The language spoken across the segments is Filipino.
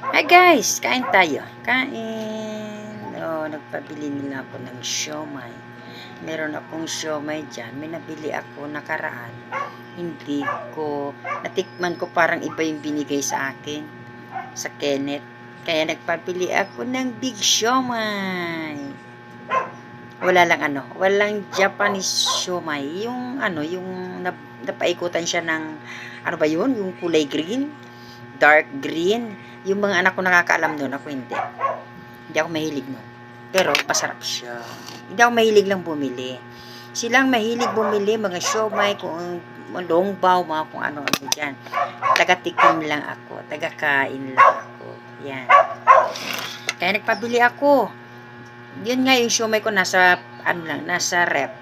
Hi guys, kain tayo. Kain. Oh, nagpabili nila ako ng siomay. Meron akong siomay dyan. May nabili ako nakaraan. Hindi ko, natikman ko parang iba yung binigay sa akin. Sa Kenneth. Kaya nagpabili ako ng big siomay. Wala lang ano, walang Japanese siomay. Yung ano, yung nap, napaikutan siya ng, ano ba yun? Yung kulay green? Dark green? Yung mga anak ko nakakaalam nun, ako hindi. Hindi ako mahilig nun. Pero, masarap siya. Hindi ako mahilig lang bumili. Silang mahilig bumili, mga siomay, kung longbaw, mga kung ano-ano dyan. Taga-tikim lang ako. Taga-kain lang ako. Yan. Kaya nagpabili ako. Yun nga yung siomay ko nasa, ano lang, nasa rep.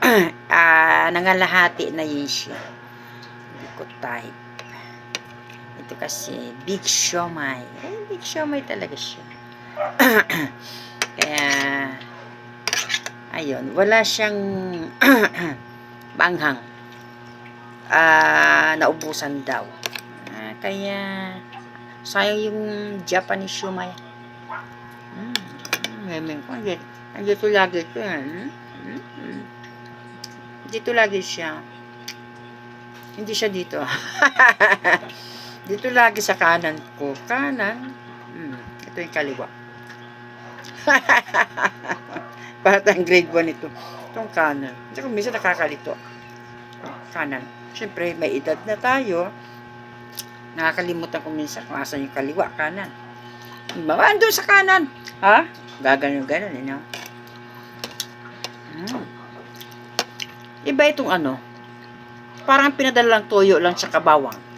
Ah, nangalahati na yun siya. Hindi ko type. Ito kasi, big siomay. Eh, big siomay talaga siya. Kaya, ayun, wala siyang banghang. Ah, naubusan daw. Ah, kaya, sayang yung Japanese siomay. Hmm, ngayon ko, andito, lagi ito yan. Hmm? Hmm. Dito lagi siya. Hindi siya dito. dito lagi sa kanan ko. Kanan. Hmm. Ito yung kaliwa. Parang grade 1 ito. Itong kanan. Kasi kung minsan nakakalito. Kanan. Siyempre, may edad na tayo. Nakakalimutan ko minsan kung asan yung kaliwa, kanan. Ba, andun sa kanan. Ha? Gaganon ganon, you know? Mm. Iba itong ano. Parang pinadala lang toyo lang sa kabawang.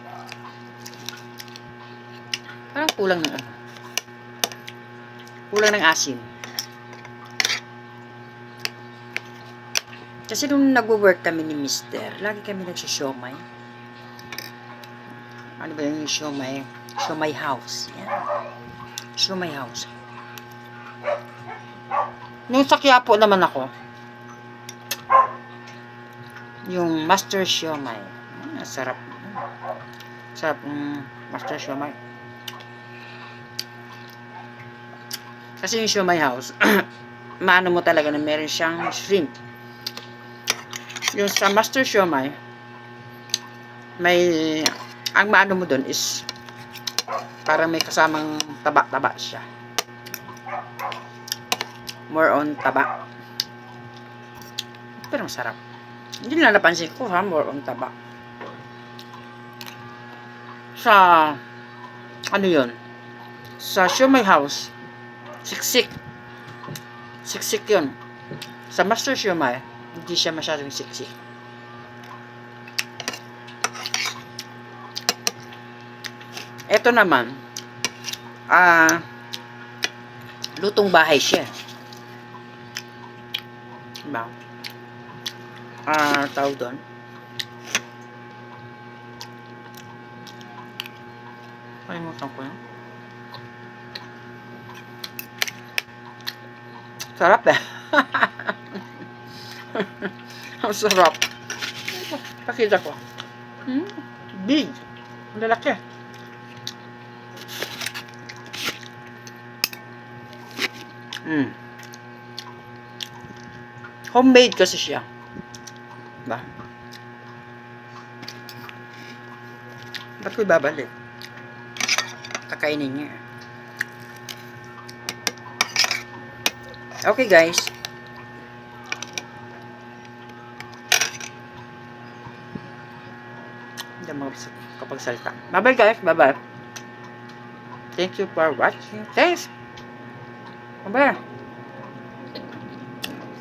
Parang kulang ng ano. Kulang ng asim. Kasi nung nagwo-work kami ni Mister, lagi kami nagsisiomay. Ano ba yung siomay? Siomay house. Yan. Siomay house. Nung sa Quiapo naman ako, yung Master Siomay. Mm, sarap. Sarap ng Master Siomay. Kasi yung Siomay House, maano mo talaga na meron siyang shrimp. Yung sa Master Siomay, may, ang maano mo doon is, parang may kasamang taba-taba siya. More on taba. Pero masarap. Hindi na napansin ko ha, more on taba. Sa, ano yun? Sa Siomay House, siksik. Siksik yun. Sa Master Siomay, hindi siya masyadong siksik. Ito naman, ah, lutong bahay siya. Diba? Ah, tawag doon. Kalimutan ko yun. Sarap eh. Ang sarap. Pakita ko. Hmm? Big. Ang lalaki. Hmm. Homemade kasi siya. Ba? Ba't ko ibabalik? Kakainin niya. Okay guys. Hindi kapag salita. Bye-bye guys. Bye-bye. Thank you for watching. Thanks. Bye-bye.